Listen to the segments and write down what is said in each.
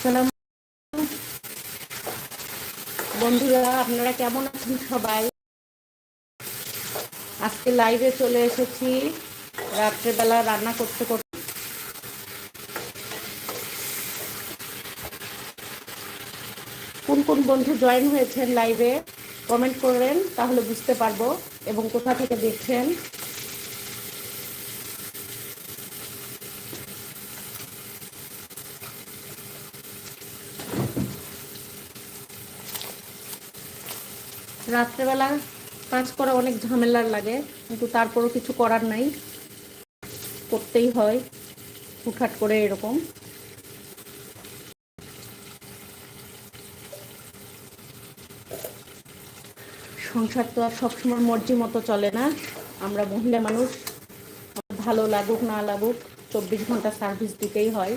আসসালাম বন্ধুরা, আপনারা কেমন আছেন সবাই? আজকে লাইভে চলে এসেছি। রাত্রেবেলা রান্না করতে করতে কোন কোন বন্ধু জয়েন হয়েছেন লাইভে কমেন্ট করেন তাহলে বুঝতে পারব এবং কোথা থেকে দেখছেন। রাত্রেবেলা কাজ করা অনেক ঝামেলার লাগে, কিন্তু তারপরও কিছু করার নাই। করতেই হয়, হুটহাট করে এরকম। সংসার তো আর সবসময় মর্জি মতো চলে না। আমরা মহিলা মানুষ ভালো লাগুক, না লাগুক, চব্বিশ ঘণ্টা সার্ভিস দিতেই হয়।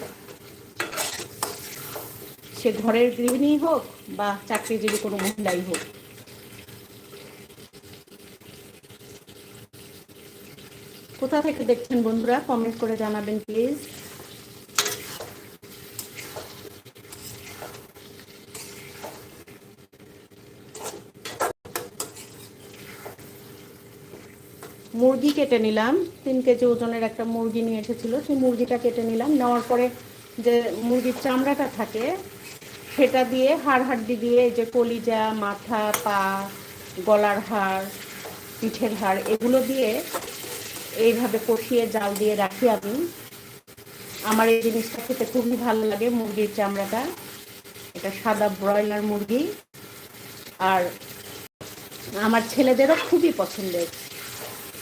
সে ঘরের গৃহিণী হোক বা চাকরিজীবী কোনো মহিলাই হোক। কোথা থেকে দেখছেন বন্ধুরা? কমেন্ট করে জানাবেন প্লিজ মুরগি কেটে নিলাম। তিন কেজি ওজনের একটা মুরগি নিয়ে এসেছিল। সেই মুরগিটা কেটে নিলাম। নেওয়ার পরে যে মুরগির চামড়াটা থাকে, সেটা দিয়ে হাড় হাড্ডি দিয়ে যে কলিজা, মাথা, পা, গলার হাড়, পিঠের হাড়, এগুলো দিয়ে এইভাবে কষিয়ে জাল দিয়ে রাখি আমি। আমার এই জিনিসটা খেতে খুবই ভালো লাগে, মুরগির চামড়াটা। এটা সাদা ব্রয়লার মুরগি। আর আমার ছেলেদেরও খুবই পছন্দের।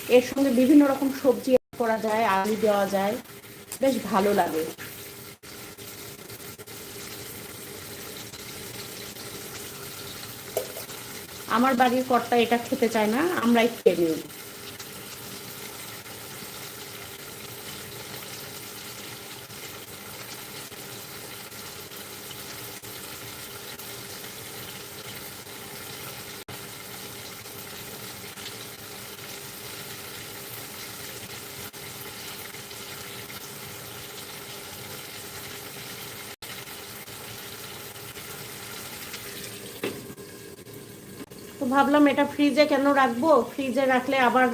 এর সঙ্গে বিভিন্ন রকম সবজি করা যায়, আলু দেওয়া যায়। বেশ ভালো লাগে। আমার বাড়ির কর্তা এটা খেতে চায় না, আমরাই খেয়ে নিই। ভাবলাম এটা ফ্রিজে কেন রাখব? ফ্রিজে রাখলে আবার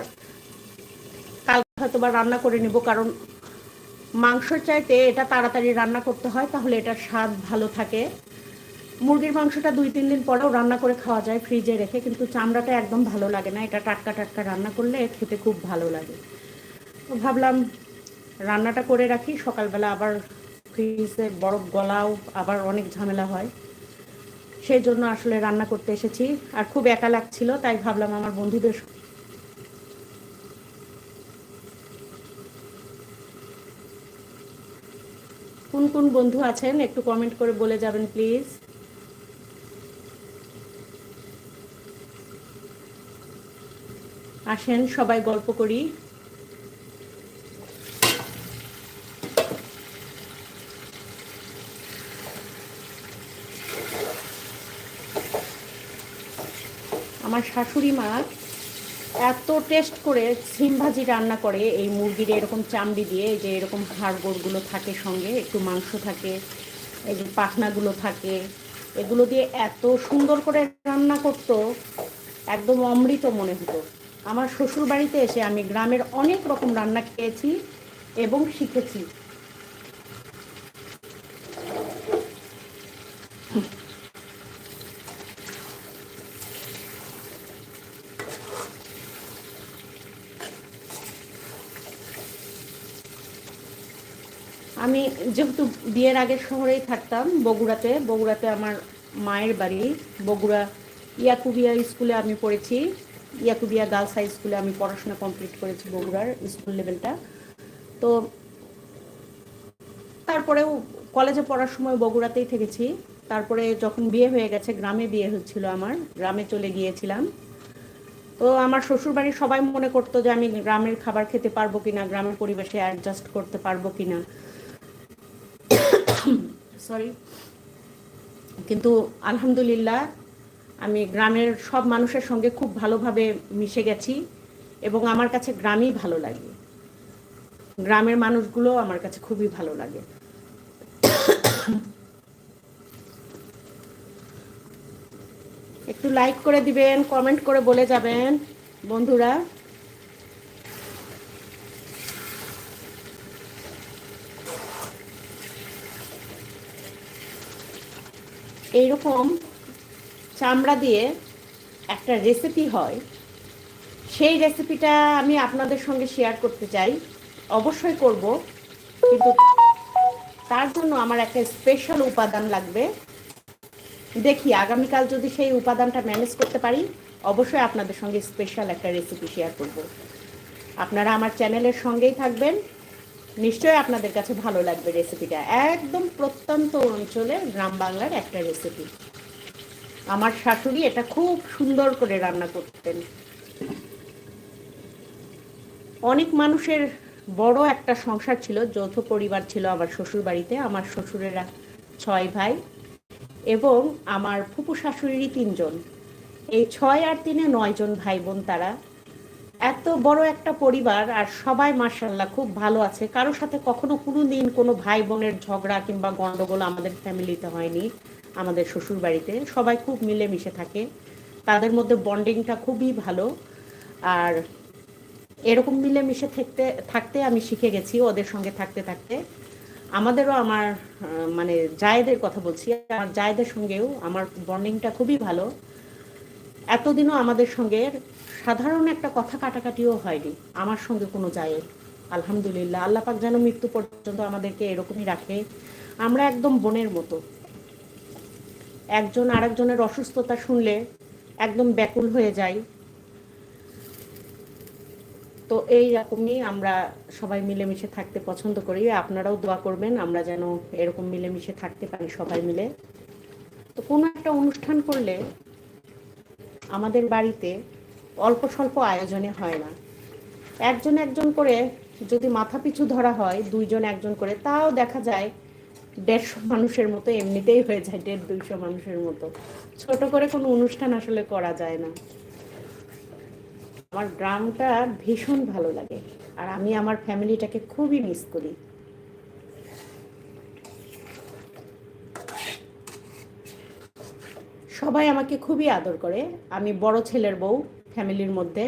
কাল হয়তো বা রান্না করে নিব, কারণ মাংসর চাইতে এটা তাড়াতাড়ি রান্না করতে হয়, তাহলে এটার স্বাদ ভালো থাকে। মুরগির মাংসটা দুই, তিন দিন পরেও রান্না করে খাওয়া যায় ফ্রিজে রেখে, কিন্তু চামড়াটা একদম ভালো লাগে না। এটা টাটকা টাটকা রান্না করলে খেতে খুব ভালো লাগে। তো ভাবলাম রান্নাটা করে রাখি, সকালবেলা আবার ফ্রিজে বরফ গলাও, আবার অনেক ঝামেলা হয়। সেই জন্য আসলে রান্না করতে এসেছি। আর খুব একা লাগছিল, তাই ভাবলাম আমার বন্ধুদের কোন কোন বন্ধু আছেন একটু কমেন্ট করে বলে যাবেন প্লিজ আসেন, সবাই গল্প করি। আমার শাশুড়ি মা এত টেস্ট করে সিম ভাজি রান্না করে, এই মুরগির এরকম চামড়ি দিয়ে যে এরকম হাড়গোড়গুলো থাকে সঙ্গে, একটু মাংস থাকে, এই যে পাখনাগুলো থাকে, এগুলো দিয়ে এত সুন্দর করে রান্না করতো, একদম অমৃত মনে হতো। আমার শ্বশুর বাড়িতে এসে আমি গ্রামের অনেক রকম রান্না খেয়েছি এবং শিখেছি। আমি যেহেতু বিয়ের আগের শহরেই থাকতাম, বগুড়াতে বগুড়াতে আমার মায়ের বাড়ি, বগুড়া ইয়াকুবিয়া স্কুলে আমি পড়েছি, ইয়াকুবিয়া গার্লস হাই স্কুলে আমি পড়াশোনা কমপ্লিট করেছি বগুড়ার স্কুল লেভেলটা। তো তারপরেও কলেজে পড়ার সময় বগুড়াতেই থেকেছি। তারপরে যখন বিয়ে হয়ে গেছে, গ্রামে বিয়ে হচ্ছিল আমার, গ্রামে চলে গিয়েছিলাম। তো আমার শ্বশুরবাড়ির সবাই মনে করতো যে আমি গ্রামের খাবার খেতে পারব কিনা, গ্রামের পরিবেশে অ্যাডজাস্ট করতে পারব কিনা। সরি কিন্তু আলহামদুলিল্লাহ, আমি গ্রামের সব মানুষের সঙ্গে খুব ভালোভাবে মিশে গেছি এবং আমার কাছে গ্রামই ভালো লাগে। গ্রামের মানুষগুলো আমার কাছে খুবই ভালো লাগে। একটু লাইক করে দিবেন কমেন্ট করে বলে যাবেন, বন্ধুরা। এইরকম চামড়া দিয়ে একটা রেসিপি হয়। সেই রেসিপিটা আমি আপনাদের সঙ্গে শেয়ার করতে চাই। অবশ্যই করব। কিন্তু তার জন্য আমার একটা স্পেশাল উপাদান লাগবে। দেখি, আগামীকাল যদি সেই উপাদানটা ম্যানেজ করতে পারি, অবশ্যই আপনাদের সঙ্গে স্পেশাল একটা রেসিপি শেয়ার করব। আপনারা আমার চ্যানেলের সঙ্গেই থাকবেন। নিশ্চয়ই আপনাদের কাছে ভালো লাগবে রেসিপিটা একদম প্রত্যন্ত অঞ্চলের গ্রাম বাংলার একটা রেসিপি আমার শাশুড়ি এটা খুব সুন্দর করে রান্না করতেন। অনেক মানুষের বড় একটা সংসার ছিল, যৌথ পরিবার ছিল আমার শ্বশুর বাড়িতে আমার শ্বশুরেরা ছয় ভাই এবং আমার ফুপু শাশুড়িরই তিনজন। এই ছয় আর তিনে নয়জন ভাই বোন তারা এত বড় একটা পরিবার আর সবাই মার্শাল্লাহ খুব ভালো আছে। কারোর সাথে কখনো কোনো দিন কোনো ভাই বোনের ঝগড়া কিংবা গন্ডগোল আমাদের ফ্যামিলিতে হয়নি, আমাদের শ্বশুর বাড়িতে সবাই খুব মিলেমিশে থাকে। তাদের মধ্যে বন্ডিংটা খুবই ভালো। আর এরকম মিলেমিশে থাকতে থাকতে আমি শিখে গেছি ওদের সঙ্গে থাকতে থাকতে। আমাদেরও আমার মানে জায়েদের কথা বলছি, আমার জায়েদের সঙ্গেও আমার বন্ডিংটা খুবই ভালো। এতদিনও আমাদের সঙ্গে সাধারণ একটা কথা কাটাকাটিও হয়নি। আমার সঙ্গে কোনো জায়ের আলহামদুলিল্লাহ আল্লাপাক যেন মৃত্যু পর্যন্ত আমাদেরকে এরকমই রাখে। আমরা একদম বোনের মতো। একজন আরেকজনের অসুস্থতা শুনলে একদম ব্যাকুল হয়ে যায় তো এই রকমই আমরা সবাই মিলেমিশে থাকতে পছন্দ করি। আপনারাও দোয়া করবেন, আমরা যেন এরকম মিলেমিশে থাকতে পারি সবাই মিলে। তো কোনো একটা অনুষ্ঠান করলে আমাদের বাড়িতে অল্প স্বল্প আয়োজনে হয় না। একজন একজন করে যদি মাথা পিছু ধরা হয়, দুইজন একজন করে, তাও দেখা যায় দেড়শো মানুষের মতো এমনিতেই হয়ে যায়, দেড় দুইশো মানুষের মতো। ছোট করে কোনো অনুষ্ঠান আসলে করা যায় না। আমার গ্রামটা ভীষণ ভালো লাগে আর আমি আমার ফ্যামিলিটাকে খুবই মিস করি। সবাই আমাকে খুবই আদর করে। আমি বড় ছেলের বউ ফ্যামিলির মধ্যে।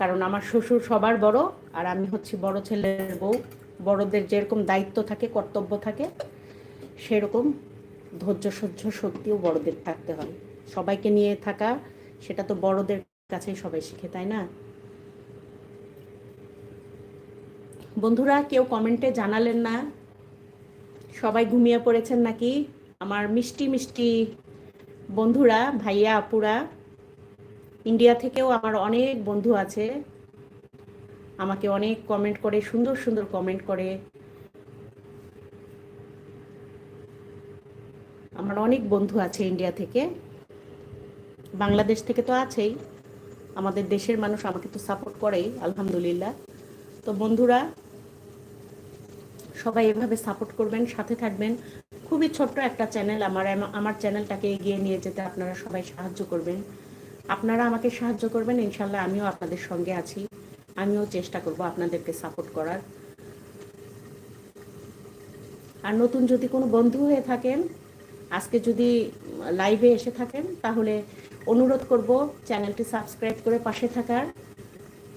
কারণ আমার শ্বশুর সবার বড় আর আমি হচ্ছি বড় ছেলের বউ। বড়দের যেরকম দায়িত্ব থাকে, কর্তব্য থাকে, সেরকম ধৈর্য, সহ্য শক্তিও বড়দের থাকতে হয়। সবাইকে নিয়ে থাকা, সেটা তো বড়দের কাছেই সবাই শিখে, তাই না? বন্ধুরা, কেউ কমেন্টে জানালেন না। সবাই ঘুমিয়ে পড়েছেন নাকি? আমার মিষ্টি মিষ্টি বন্ধুরা, ভাইয়া, আপুরা। ইন্ডিয়া থেকেও আমার অনেক বন্ধু আছে। আমাকে অনেক কমেন্ট করে, সুন্দর সুন্দর কমেন্ট করে। আমার অনেক বন্ধু আছে ইন্ডিয়া থেকে। বাংলাদেশ থেকে তো আছেই। আমাদের দেশের মানুষ আমাকে তো সাপোর্ট করেই, আলহামদুলিল্লাহ। তো বন্ধুরা, সবাই এভাবে সাপোর্ট করবেন, সাথে থাকবেন। খুবই ছোট্ট একটা চ্যানেল আমার আমার চ্যানেলটাকে এগিয়ে নিয়ে যেতে আপনারা সবাই সাহায্য করবেন। আপনারা আমাকে সাহায্য করবেন ইনশাল্লাহ আমিও আপনাদের সঙ্গে আছি। আমিও চেষ্টা করব আপনাদেরকে সাপোর্ট করার। আর নতুন যদি কোনো বন্ধু হয়ে থাকেন, আজকে যদি লাইভে এসে থাকেন, তাহলে অনুরোধ করব চ্যানেলটি সাবস্ক্রাইব করে পাশে থাকার,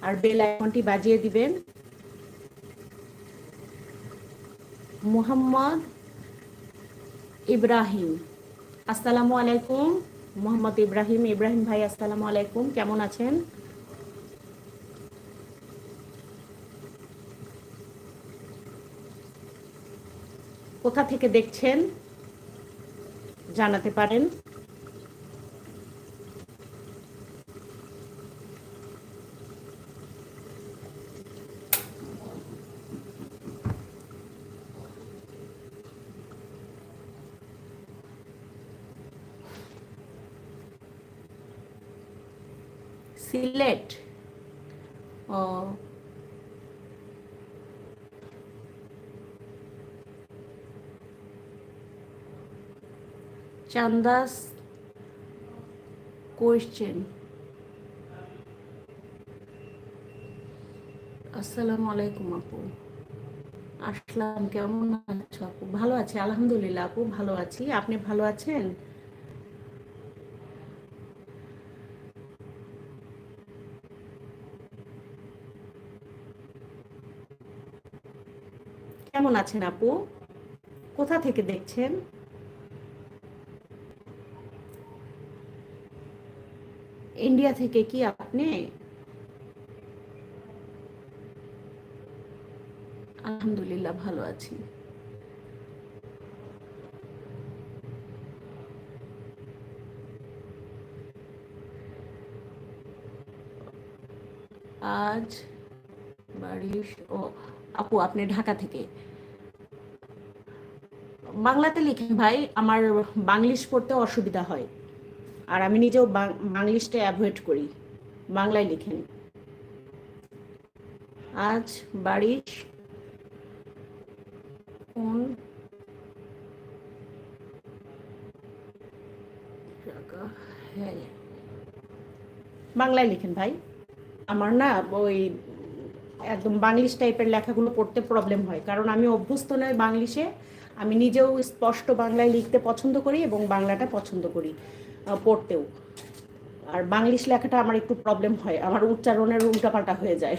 আর বেল আইকনটি বাজিয়ে দিবেন। মোহাম্মদ ইব্রাহিম। আসসালামু আলাইকুম। মোহাম্মদ ইব্রাহিম ইব্রাহিম ভাই আসসালামু আলাইকুম। কেমন আছেন? কোথা থেকে দেখছেন? জানাতে পারেন। সিলেট? ও। চান্দাস কোয়েশ্চেন আসসালামু আলাইকুম আপু। আসলাম, কেমন আছো আপু? ভালো আছি, আলহামদুলিল্লাহ আপু, ভালো আছি। আপনি ভালো আছেন? কেমন আছেন আপু? কোথা থেকে দেখছেন? ইন্ডিয়া থেকে কি আপনি? আলহামদুলিল্লাহ, ভালো আছি। আজ বাড়ির ও আপু, আপনি ঢাকা থেকে? বাংলাতে লিখি, ভাই, আমার বাংলিশ পড়তে অসুবিধা হয়। আর আমি নিজেও বাংলিশটা অ্যাভয়েড করি, বাংলায় লিখেন আজ বাড়ির কোন হ্যাঁ। বাংলায় লিখেন, ভাই। আমার না ওই একদম বাংলিশ টাইপের লেখাগুলো পড়তে প্রবলেম হয়, কারণ আমি অভ্যস্ত নয় বাংলিশে। আমি নিজেও স্পষ্ট বাংলায় লিখতে পছন্দ করি এবং বাংলাটা পছন্দ করি পড়তেও। আর বাংলিশ লেখাটা আমার একটু প্রবলেম হয়, আমার উচ্চারণের উল্টাপাল্টা হয়ে যায়।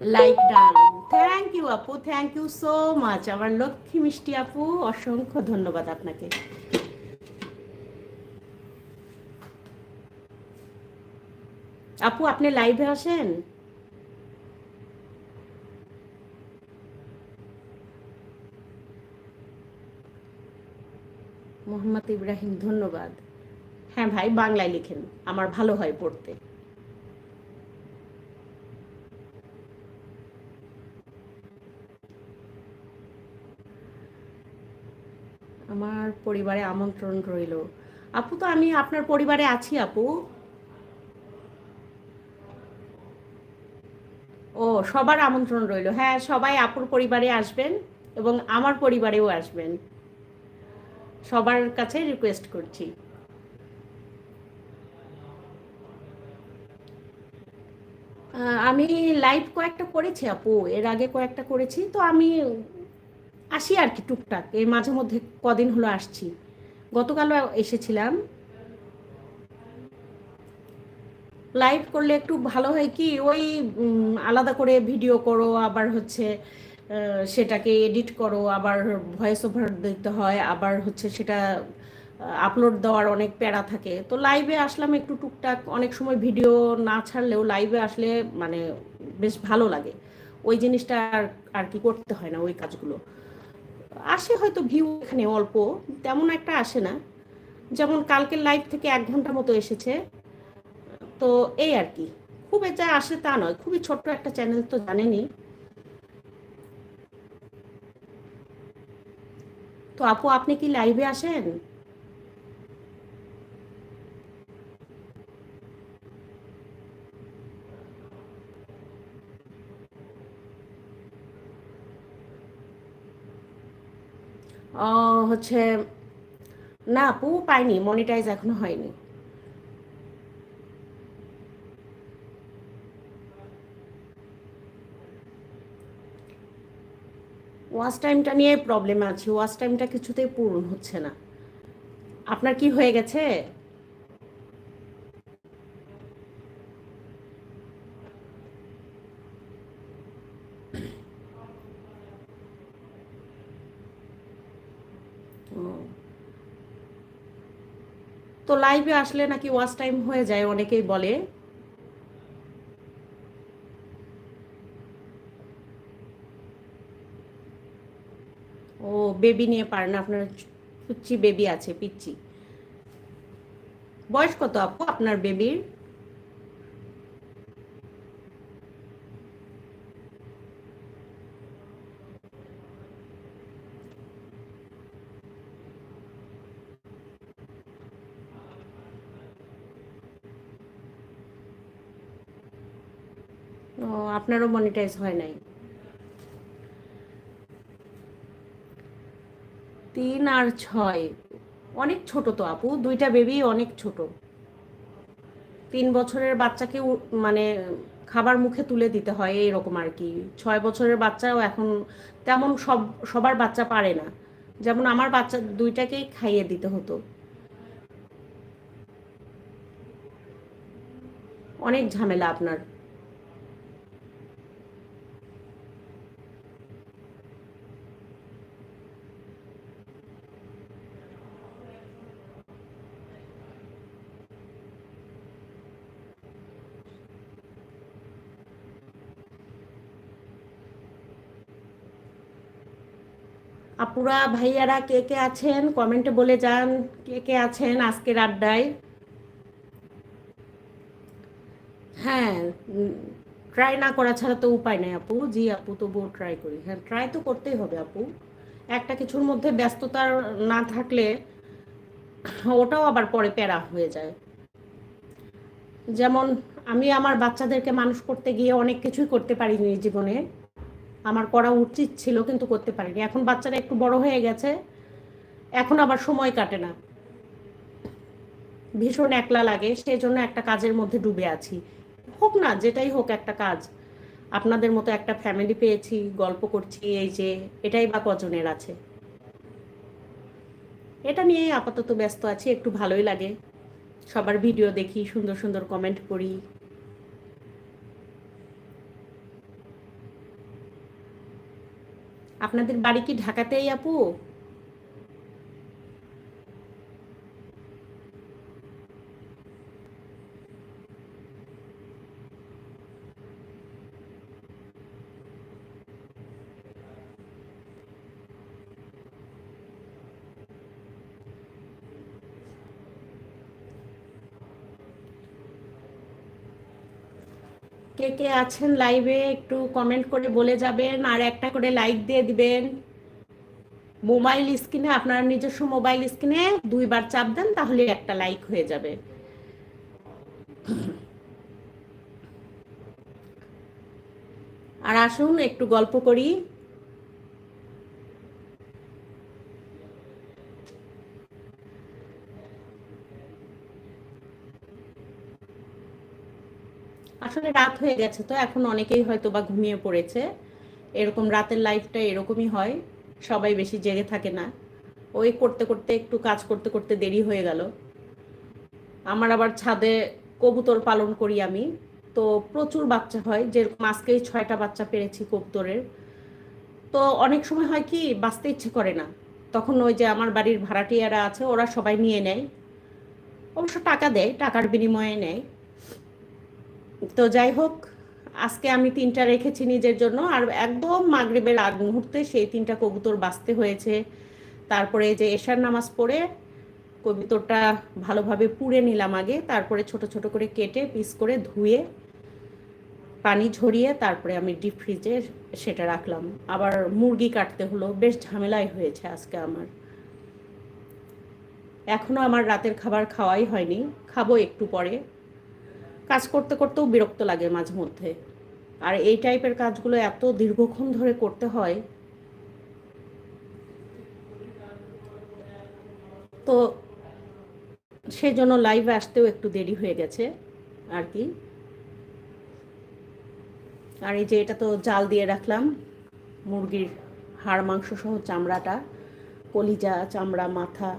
লাইক ডান থ্যাংক ইউ আপু থ্যাংক ইউ সো মাচ আমার লক্ষ্মী মিষ্টি আপু, অসংখ্য ধন্যবাদ আপনাকে। আপু, আপনি লাইভে আসেন? মোহাম্মদ ইব্রাহিম, ধন্যবাদ। হ্যাঁ ভাই, বাংলায় লিখেন। আমার ভালো হয় পড়তে। আমার পরিবারে আমন্ত্রণ রইল। আপু তো আমি আপনার পরিবারে আছি, আপু। ও, সবার আমন্ত্রণ রইল। হ্যাঁ সবাই আপুর পরিবারে আসবেন এবং আমার পরিবারেও আসবেন। সবার কাছে রিকোয়েস্ট করছি। আমি লাইভ কয়েকটা করেছি আপু, এর আগে কয়েকটা করেছি, তো আমি আসি আর কি টুকটাক, এর মাঝে মধ্যে কদিন হলো আসছি। গতকালও এসেছিলাম। লাইভ করলে একটু ভালো হয় কি, ওই আলাদা করে ভিডিও করো, আবার হচ্ছে সেটাকে এডিট করো, আবার ভয়েস ওভার দিতে হয়, আবার হচ্ছে সেটা আপলোড দেওয়ার অনেক প্যারা থাকে। তো লাইভে আসলাম একটু টুকটাক, অনেক সময় ভিডিও না ছাড়লেও লাইভে আসলে মানে বেশ ভালো লাগে। ওই জিনিসটা আর আর কি করতে হয় না ওই কাজগুলো। আসে হয়তো ভিউ এখানে অল্প, তেমন একটা আসে না। যেমন কালকের লাইভ থেকে এক ঘণ্টা মতো এসেছে। তো এই আর কি। খুব এটা আসে তা নয়, খুবই ছোট্ট একটা চ্যানেল তো জানেনি তো আপু আপনি কি লাইভে আসেন? হচ্ছে না আপু পাইনি মনিটাইজ এখনও হয়নি। ওয়াচ টাইমটা নিয়ে প্রবলেম আছে ওয়াচ টাইমটা কিছুতেই পূরণ হচ্ছে না। আপনার কি হয়ে গেছে? তো লাইভে আসলে নাকি ওয়াচ টাইম হয়ে যায়, অনেকেই বলে ও বেবি নিয়ে পারে না, আপনার পিচ্ছি বেবি আছে পিচ্ছি বয়স কত আপু আপনার বেবির? আপনারও মনিটাইজ হয় নাই। তিন আর ছয়। অনেক ছোট তো আপু, দুইটা বেবি অনেক ছোট। তিন বছরের বাচ্চাকে মানে খাবার মুখে তুলে দিতে হয় এরকম আর কি। ছয় বছরের বাচ্চাও এখন তেমন সব, সবার বাচ্চা পারে না। যেমন আমার বাচ্চা দুইটাকেই খাইয়ে দিতে হতো। অনেক ঝামেলা আপনার। আপুরা ভাইয়ারা কে কে আছেন? কমেন্টে বলে যান কে কে আছেন আজকের আড্ডায়। হ্যাঁ ট্রাই না করা ছাড়া তো উপায় নাই আপু। জি আপু, তবুও ট্রাই করি। হ্যাঁ ট্রাই তো করতেই হবে আপু। একটা কিছুর মধ্যে ব্যস্ততা না থাকলে ওটাও আবার পরে প্যারা হয়ে যায়। যেমন আমি আমার বাচ্চাদেরকে মানুষ করতে গিয়ে অনেক কিছুই করতে পারিনি জীবনে। আমার করা উচিত ছিল কিন্তু করতে পারিনি। এখন বাচ্চারা একটু বড় হয়ে গেছে, এখন আবার সময় কাটে না। ভীষণ একলা লাগে সেই জন্য একটা কাজের মধ্যে ডুবে আছি। হোক না, যেটাই হোক একটা কাজ। আপনাদের মতো একটা ফ্যামিলি পেয়েছি, গল্প করছি, এই যে, এটাই বা কজনের আছে। এটা নিয়ে আপাতত ব্যস্ত আছি, একটু ভালোই লাগে। সবার ভিডিও দেখি, সুন্দর সুন্দর কমেন্ট করি। আপনাদের বাড়ি কি ঢাকাতেই আপু? কে কে আছেন লাইভে একটু কমেন্ট করে বলে যাবেন, আর একটা করে লাইক দিয়ে দিবেন। মোবাইল স্ক্রিনে আপনার নিজস্ব মোবাইল স্ক্রিনে দুইবার চাপ দেন, তাহলে একটা লাইক হয়ে যাবে। আর আসুন, একটু গল্প করি। আসলে রাত হয়ে গেছে তো, এখন অনেকেই হয়তো বা ঘুমিয়ে পড়েছে। এরকম রাতের লাইফটা এরকমই হয়, সবাই বেশি জেগে থাকে না। ওই করতে করতে একটু কাজ করতে করতে দেরি হয়ে গেল। আমার আবার ছাদে কবুতর পালন করি আমি। তো প্রচুর বাচ্চা হয়, যেরকম আজকেই ছয়টা বাচ্চা পেরেছি কবুতরের। তো অনেক সময় হয় কি, বাঁচতে ইচ্ছে করে না। তখন ওই যে আমার বাড়ির ভাড়াটিয়ারা আছে, ওরা সবাই নিয়ে নেয়। অবশ্য টাকা দেয়, টাকার বিনিময়ে নেয়। তো যাই হোক, আজকে আমি তিনটা রেখেছি নিজের জন্য, আর একদম মাগরিবের আগ মুহূর্তে সেই তিনটা কবুতর বাঁচতে হয়েছে। তারপরে যে এশার নামাজ পড়ে কবুতরটা ভালোভাবে পুড়ে নিলাম আগে, তারপরে ছোট ছোট করে কেটে পিস করে ধুয়ে, পানি ঝরিয়ে তারপরে আমি ডিপ ফ্রিজে সেটা রাখলাম। আবার মুরগি কাটতে হলো, বেশ ঝামেলাই হয়েছে আজকে আমার। এখনও আমার রাতের খাবার খাওয়াই হয়নি, খাব একটু পরে। কাজ করতে করতেও বিরক্ত লাগে মাঝে মধ্যে। আর এই টাইপের কাজগুলো এত দীর্ঘক্ষণ ধরে করতে হয়। তো সেই জন্য লাইভে আসতেও একটু দেরি হয়ে গেছে আর কি। আর এই যে এটা তো জাল দিয়ে রাখলাম, মুরগির হাড় মাংস সহ চামড়াটা, কলিজা, চামড়া, মাথা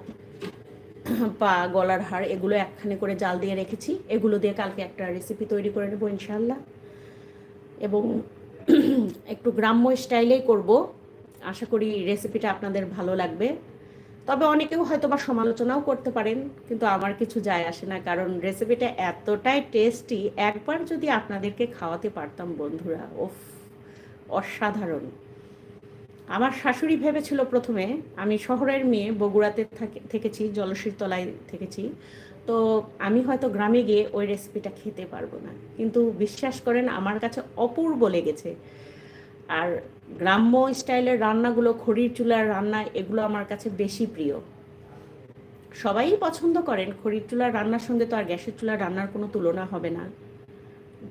পা, গলার হাড়, এগুলো একখানে করে জাল দিয়ে রেখেছি। এগুলো দিয়ে কালকে একটা রেসিপি তৈরি করে নেব ইনশাল্লাহ এবং একটু গ্রাম্য স্টাইলেই করব। আশা করি রেসিপিটা আপনাদের ভালো লাগবে। তবে অনেকেও হয়তো বা সমালোচনাও করতে পারেন, কিন্তু আমার কিছু যায় আসে না। কারণ রেসিপিটা এতটাই টেস্টি একবার যদি আপনাদেরকে খাওয়াতে পারতাম বন্ধুরা ওফ অসাধারণ। আমার শাশুড়ি ভেবেছিল প্রথমে, আমি শহরের মেয়ে, বগুড়াতে থেকেছি জলশীর তলায় থেকেছি। তো আমি হয়তো গ্রামে গিয়ে ওই রেসিপিটা খেতে পারব না। কিন্তু বিশ্বাস করেন, আমার কাছে অপূর্ব লেগেছে। আর গ্রাম্য স্টাইলের রান্নাগুলো, খড়ির চুলার রান্না, এগুলো আমার কাছে বেশি প্রিয়। সবাই পছন্দ করেন, খড়ির চুলার রান্নার সঙ্গে তো আর গ্যাসের চুলার রান্নার কোনো তুলনা হবে না।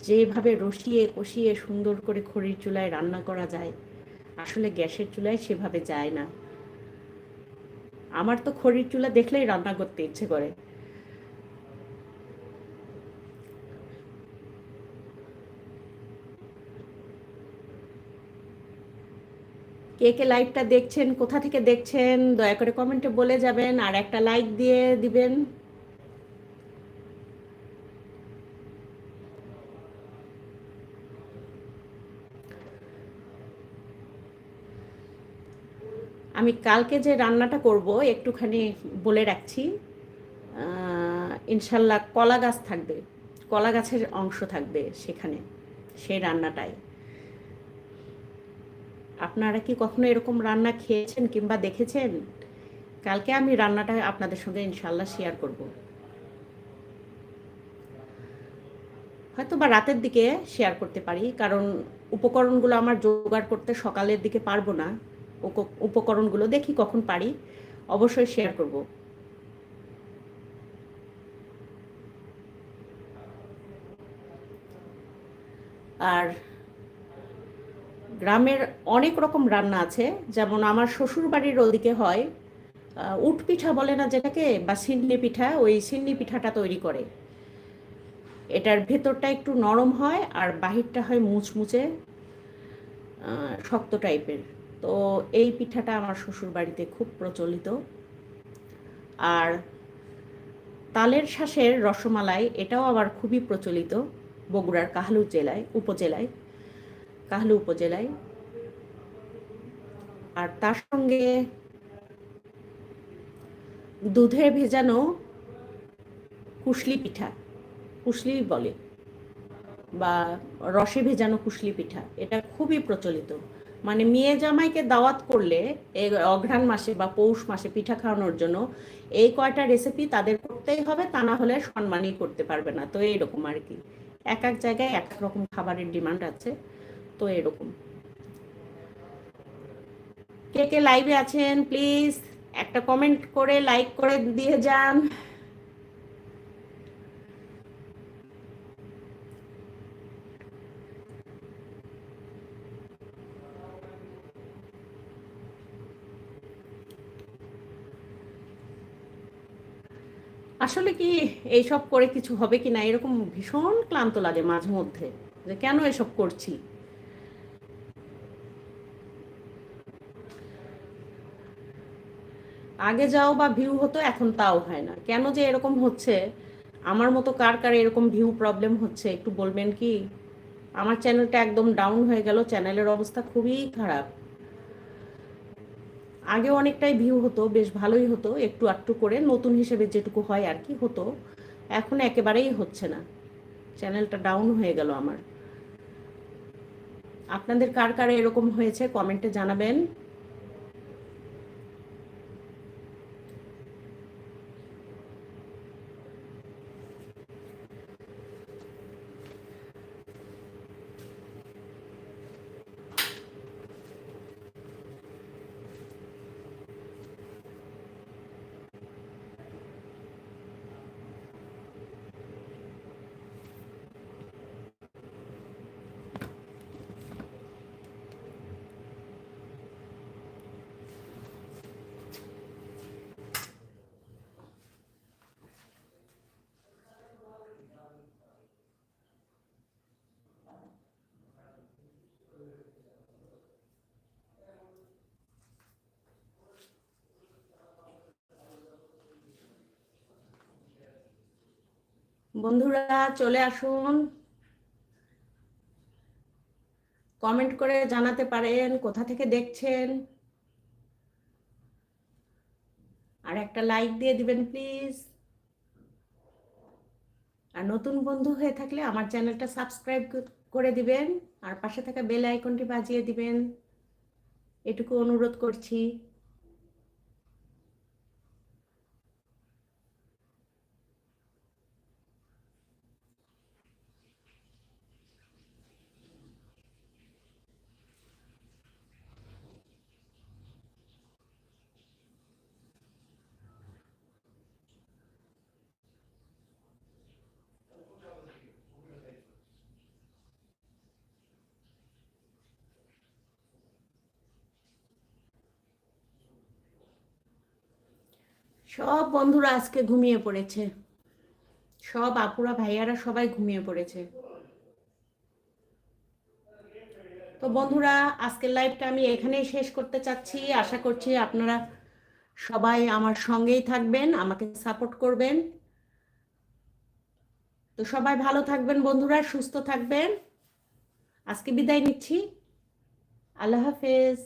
যেভাবে রসিয়ে কষিয়ে সুন্দর করে খড়ির চুলায় রান্না করা যায় আসলে গ্যাসের চুলায় সেভাবে যায় না। আমার তো খড়ির চুলা দেখলেই রান্না করতে ইচ্ছে করে। কে কে লাইভটা দেখছেন, কোথা থেকে দেখছেন, দয়া করে কমেন্টে বলে যাবেন, আর একটা লাইক দিয়ে দিবেন। আমি কালকে যে রান্নাটা করব, একটুখানি বলে রাখছি ইনশাল্লাহ কলা গাছ থাকবে, কলা গাছের অংশ থাকবে সেখানে, সেই রান্নাটাই। আপনারা কি কখনো এরকম রান্না খেয়েছেন কিংবা দেখেছেন? কালকে আমি রান্নাটা আপনাদের সঙ্গে ইনশাল্লাহ শেয়ার করব। হয়তো বা রাতের দিকে শেয়ার করতে পারি, কারণ উপকরণগুলো আমার জোগাড় করতে সকালের দিকে পারব না। উপকরণগুলো দেখি, কখন পারি, অবশ্যই শেয়ার করব। আর গ্রামের অনেক রকম রান্না আছে, যেমন আমার শ্বশুর বাড়ির ওদিকে হয় উট পিঠা বলে না যেটাকে, বা সিন্নি পিঠা, ওই সিন্নি পিঠাটা তৈরি করে। এটার ভেতরটা একটু নরম হয়, আর বাহিরটা হয় মুচমুচে শক্ত টাইপের তো এই পিঠাটা আমার শ্বশুর বাড়িতে খুব প্রচলিত। আর তালের শ্বাসের রসমালাই এটাও আবার খুবই প্রচলিত বগুড়ার কাহলু জেলায়, উপজেলায়, কাহলু উপজেলায়। আর তার সঙ্গে দুধে ভেজানো কুশলি পিঠা, কুশলি বলে, বা রসে ভেজানো কুশলি পিঠা, এটা খুবই প্রচলিত। মানে মেয়ে জামাইকে দাওয়াত করলে এই অঘ্রাণ মাসে বা পৌষ মাসে পিঠা খাওয়ানোর জন্য এই কয়টা রেসিপি তাদের করতেই হবে, তা না হলে সম্মানই করতে পারবে না। তো এইরকম আর কি। এক এক জায়গায় এক এক রকম খাবারের ডিমান্ড আছে, তো এরকম। কে কে লাইভে আছেন প্লিজ একটা কমেন্ট করে লাইক করে দিয়ে যান। আসলে কি এইসব করে কিছু হবে কি না? এরকম ভীষণ ক্লান্ত লাগে মাঝে মধ্যে, যে কেন এসব করছি? আগে যাও বা ভিউ হতো, এখন তাও হয় না। কেন যে এরকম হচ্ছে? আমার মতো কার কার এরকম ভিউ প্রবলেম হচ্ছে? একটু বলবেন কি? আমার চ্যানেলটা একদম ডাউন হয়ে গেল চ্যানেলের অবস্থা খুবই খারাপ। আগে অনেকটাই ভিউ হতো, বেশ ভালোই হতো, একটু আটটু করে। নতুন হিসেবে যেটুকু হয় আর কি হতো। এখন একেবারেই হচ্ছে না। চ্যানেলটা ডাউন হয়ে গেল আমার। আপনাদের কার কার এরকম হয়েছে কমেন্টে জানাবেন। বন্ধুরা চলে আসুন। কমেন্ট করে জানাতে পারেন, কোথা থেকে দেখছেন? আর একটা লাইক দিয়ে দিবেন, প্লিজ। আর নতুন বন্ধু হয়ে থাকলে আমার চ্যানেলটা সাবস্ক্রাইব করে দিবেন, আর পাশে থাকা বেল আইকনটি বাজিয়ে দিবেন। এটুকু অনুরোধ করছি। সব বন্ধুরা আজকে ঘুমিয়ে পড়েছে। সব আপুরা, ভাইয়ারা সবাই ঘুমিয়ে পড়েছে। তো বন্ধুরা, আজকের লাইভটা আমি এখানেই শেষ করতে চাচ্ছি। আশা করছি আপনারা সবাই আমার সঙ্গেই থাকবেন, আমাকে সাপোর্ট করবেন। তো সবাই ভালো থাকবেন বন্ধুরা, সুস্থ থাকবেন। আজকে বিদায় নিচ্ছি। আল্লাহ হাফেজ।